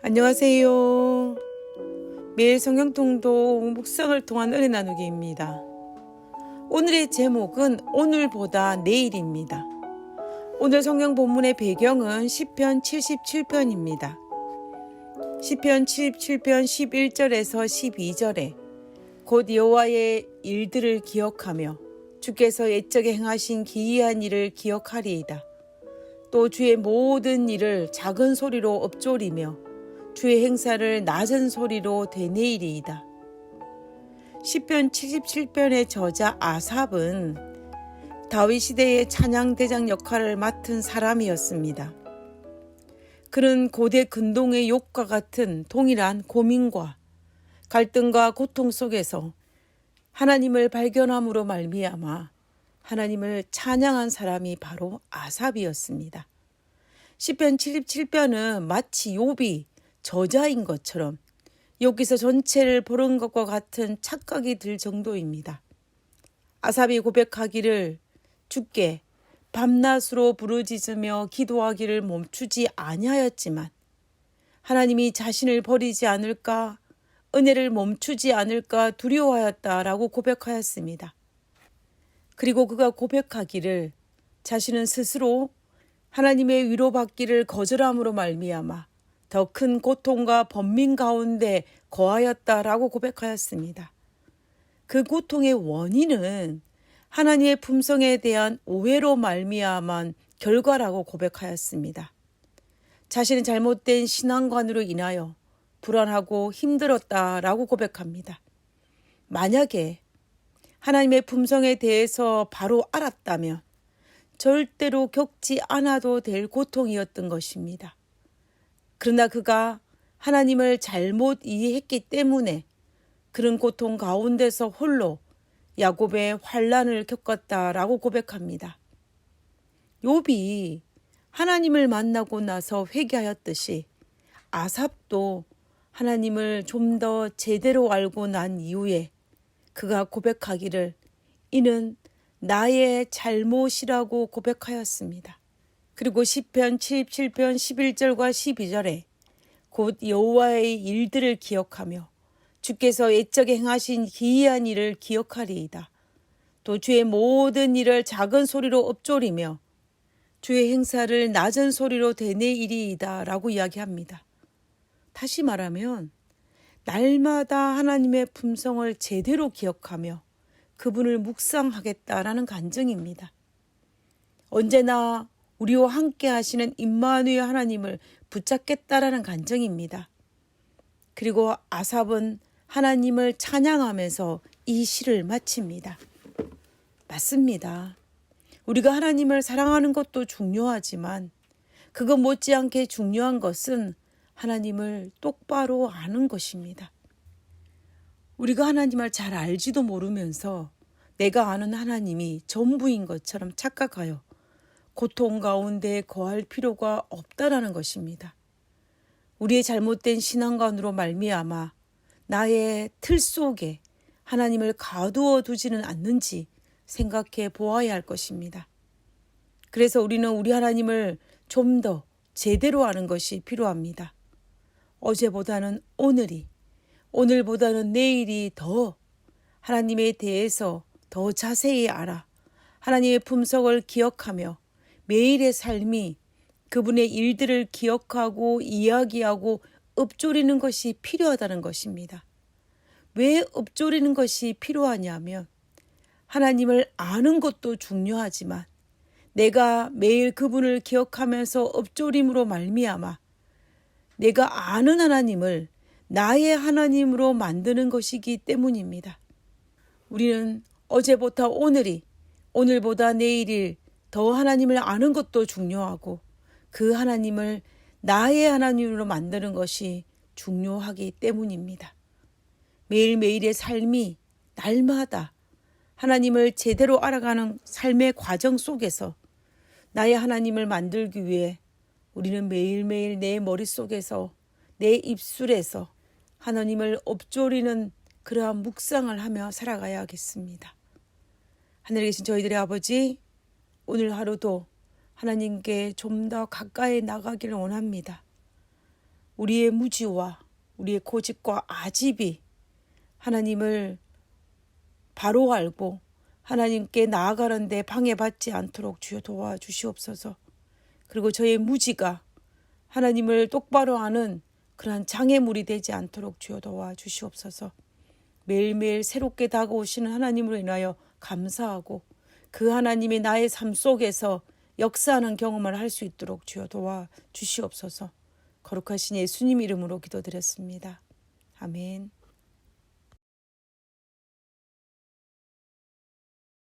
안녕하세요. 매일 성경 통독 묵상을 통한 은혜 나누기입니다. 오늘의 제목은 오늘보다 내일입니다. 오늘 성경 본문의 배경은 시편 77편입니다. 시편 77편 11절에서 12절에 곧 여호와의 일들을 기억하며 주께서 옛적에 행하신 기이한 일을 기억하리이다. 또 주의 모든 일을 작은 소리로 읊조리며 주의 행사를 낮은 소리로 되뇌이리이다. 시편 77편의 저자 아삽은 다윗 시대의 찬양 대장 역할을 맡은 사람이었습니다. 그는 고대 근동의 욕과 같은 동일한 고민과 갈등과 고통 속에서 하나님을 발견함으로 말미암아 하나님을 찬양한 사람이 바로 아삽이었습니다. 시편 77편은 마치 욥이 저자인 것처럼 여기서 전체를 보는 것과 같은 착각이 들 정도입니다. 아삽이 고백하기를 주께 밤낮으로 부르짖으며 기도하기를 멈추지 아니하였지만 하나님이 자신을 버리지 않을까 은혜를 멈추지 않을까 두려워하였다라고 고백하였습니다. 그리고 그가 고백하기를 자신은 스스로 하나님의 위로받기를 거절함으로 말미암아 더 큰 고통과 번민 가운데 거하였다라고 고백하였습니다. 그 고통의 원인은 하나님의 품성에 대한 오해로 말미암은 결과라고 고백하였습니다. 자신의 잘못된 신앙관으로 인하여 불안하고 힘들었다라고 고백합니다. 만약에 하나님의 품성에 대해서 바로 알았다면 절대로 겪지 않아도 될 고통이었던 것입니다. 그러나 그가 하나님을 잘못 이해했기 때문에 그런 고통 가운데서 홀로 야곱의 환란을 겪었다라고 고백합니다. 욥이 하나님을 만나고 나서 회개하였듯이 아삽도 하나님을 좀 더 제대로 알고 난 이후에 그가 고백하기를 이는 나의 잘못이라고 고백하였습니다. 그리고 시편 77편 11절과 12절에 곧 여호와의 일들을 기억하며 주께서 옛적에 행하신 기이한 일을 기억하리이다. 또 주의 모든 일을 작은 소리로 읊조리며 주의 행사를 낮은 소리로 되뇌이리이다 라고 이야기합니다. 다시 말하면 날마다 하나님의 품성을 제대로 기억하며 그분을 묵상하겠다라는 간증입니다. 언제나 우리와 함께 하시는 임마누엘 하나님을 붙잡겠다라는 간증입니다. 그리고 아삽은 하나님을 찬양하면서 이 시를 마칩니다. 맞습니다. 우리가 하나님을 사랑하는 것도 중요하지만 그것 못지않게 중요한 것은 하나님을 똑바로 아는 것입니다. 우리가 하나님을 잘 알지도 모르면서 내가 아는 하나님이 전부인 것처럼 착각하여 고통 가운데 거할 필요가 없다라는 것입니다. 우리의 잘못된 신앙관으로 말미암아 나의 틀 속에 하나님을 가두어 두지는 않는지 생각해 보아야 할 것입니다. 그래서 우리는 우리 하나님을 좀 더 제대로 아는 것이 필요합니다. 어제보다는 오늘이, 오늘보다는 내일이 더 하나님에 대해서 더 자세히 알아 하나님의 품성을 기억하며 매일의 삶이 그분의 일들을 기억하고 이야기하고 읊조리는 것이 필요하다는 것입니다. 왜 읊조리는 것이 필요하냐면 하나님을 아는 것도 중요하지만 내가 매일 그분을 기억하면서 읊조림으로 말미암아 내가 아는 하나님을 나의 하나님으로 만드는 것이기 때문입니다. 우리는 어제부터 오늘이 오늘보다 내일일 더 하나님을 아는 것도 중요하고 그 하나님을 나의 하나님으로 만드는 것이 중요하기 때문입니다. 매일매일의 삶이 날마다 하나님을 제대로 알아가는 삶의 과정 속에서 나의 하나님을 만들기 위해 우리는 매일매일 내 머릿속에서 내 입술에서 하나님을 엎조리는 그러한 묵상을 하며 살아가야겠습니다. 하늘에 계신 저희들의 아버지, 오늘 하루도 하나님께 좀 더 가까이 나가기를 원합니다. 우리의 무지와 우리의 고집과 아집이 하나님을 바로 알고 하나님께 나아가는데 방해받지 않도록 주여 도와주시옵소서. 그리고 저의 무지가 하나님을 똑바로 아는 그러한 장애물이 되지 않도록 주여 도와주시옵소서. 매일매일 새롭게 다가오시는 하나님으로 인하여 감사하고 그 하나님이 나의 삶 속에서 역사하는 경험을 할 수 있도록 주여 도와 주시옵소서. 거룩하신 예수님 이름으로 기도드렸습니다. 아멘.